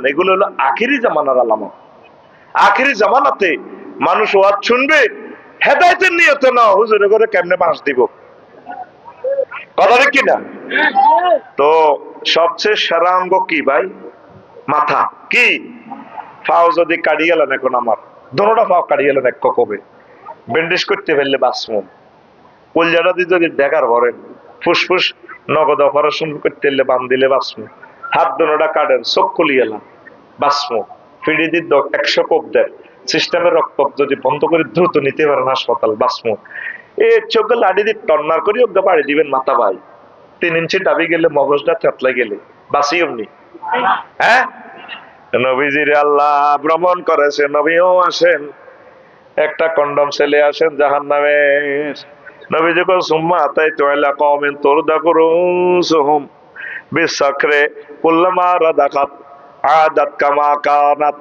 বুঝেন এগুলো হলো আখিরি জামানার আলামত। আখিরি জামানাতে মানুষ ওয়াজ শুনবে, হেদায়তের নিয়তে না হুজুরে করে কেমনে বাঁশ দিব? কথা তো সবচেয়ে সেরা অঙ্গ কি ভাই? মাথা। কি? ফাও যদি এখন আমার। ফাও এক কবে ব্যান্ডেজ করতে ফেললে বাসমু কলজাটা দিয়ে যদি দেখার ভরেন, ফুসফুস নগদ অপারেশন করতে বান দিলে বাসমু হাত দোনোটা কাটেন চোখ খুলি গেলাম ফিডি দি একশো কোপ দেয়। সিস্টেমের রক্ত যদি বন্ধ করে দ্রুত নিতে পারেন হাসপাতাল বাসমু এ চোখে লাড়ি দিয়ে টন্নার করে ওকে বাড়ি দিবেন মাথা ভাই। তিন ইঞ্চি ডাবি গেলে মগজটা থেতলে গেলে বাসি অমনি। হ্যাঁ? নবীজির আল্লাহ ভ্রমণ করেছে, নবীও আসেন। একটা কন্ডম ছেলে আসেন জাহান নামে নবীজি কো সুম্মা তাই তো এলা কওমিন তুরদা কুরুসুহুম বিসাকরে কুল্লামা রাদাকাত। عادت کما کانت